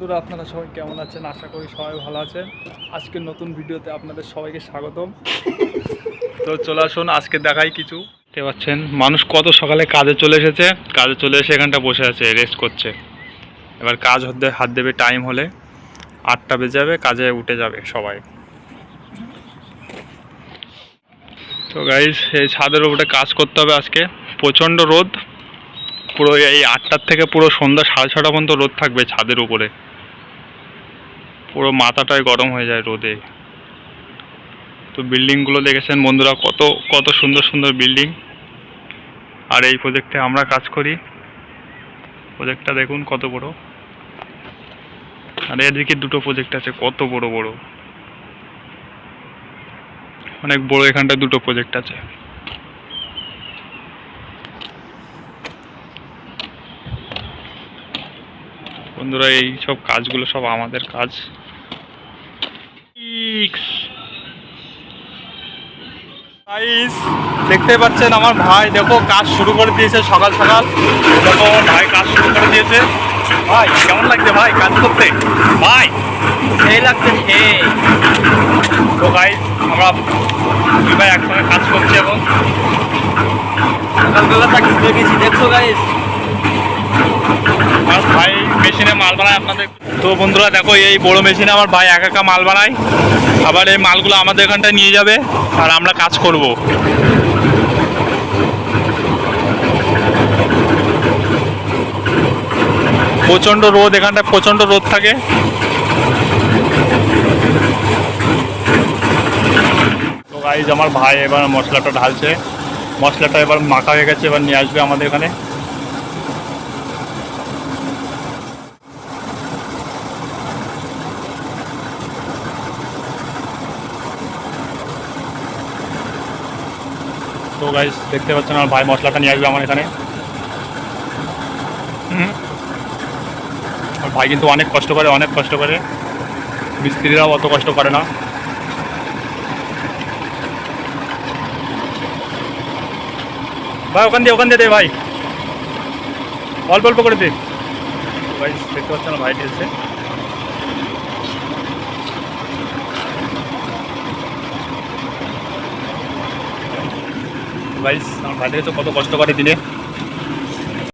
বন্ধুরা, আপনারা সবাই কেমন আছেন? আশা করি সবাই ভালো আছেন। আজকের নতুন ভিডিওতে আপনাদের সবাইকে স্বাগতম। তো চলে আসুন, আজকে দেখাই কিছু। দেখতে পাচ্ছেন, মানুষ কত সকালে কাজে চলে এসেছে। কাজে চলে এসে এখানটা বসে আছে রেস্ট করছে। এবার কাজ হতে, হাত দেবে টাইম হলে। আটটা বেজে যাবে, কাজে উঠে যাবে সবাই। তো গাইজ এই ছাদের উপরে কাজ করতে হবে আজকে। প্রচণ্ড রোদ। পুরো এই আটটার থেকে পুরো সন্ধ্যা সাড়ে ছটা পর্যন্ত রোদ থাকবে ছাদের উপরে। পুরো মাথাটাই গরম হয়ে যায় রোদে। তো বিল্ডিংগুলো দেখেছেন বন্ধুরা, কত কত সুন্দর সুন্দর বিল্ডিং। আর এই প্রজেক্টে আমরা কাজ করি। প্রজেক্টটা দেখুন কত বড়। আর এদিকে দুটো প্রজেক্ট আছে, কত বড় বড়। অনেক বড় এখানটা দুটো প্রজেক্ট আছে। বন্ধুরা, এই সব কাজগুলো সব আমাদের কাজ। দেখতে পাচ্ছেন আমার ভাই। দেখো, কাজ শুরু করে দিয়েছে সকাল সকাল। দেখো, আমার ভাই কাজ শুরু করে দিয়েছে। ভাই, কেমন লাগছে ভাই কাজ করতে? ভাই, সেই লাগছে সেই তো গাই আমরা ভাই একসঙ্গে কাজ করছি এখন। সকালবেলা তাকে দেখেছি। দেখছ গাইস ভাই মেশিনে মাল বানায় আপনাদের। তো বন্ধুরা, দেখো, এই বড় মেশিনে আমার ভাই একা একা মাল বানায়। আবার এই মালগুলো আমাদের এখানটায় নিয়ে যাবে, আর আমরা কাজ করব। প্রচণ্ড রোদ, এখানটায় প্রচণ্ড রোদ থাকে। তো আমার ভাই এবার মশলাটা ঢালছে। মশলাটা এবার মাখা হয়ে গেছে, এবার নিয়ে আসবে আমাদের এখানে। তো গাইস দেখতে পাচ্ছেন আমার ভাই মশলাটা নিয়ে আসবে আমার এখানে। আমার ভাই কিন্তু অনেক কষ্ট করে, অনেক কষ্ট করে। মিস্ত্রিরাও অত কষ্ট করে না। ভাই, ওখান দিয়ে ওখান দিয়ে দে ভাই। অল্প অল্প করে দে। ভাই দেখতে পাচ্ছেন আমার ভাই ভাই আমার ভাইদের তো কত কষ্ট করে দিনে।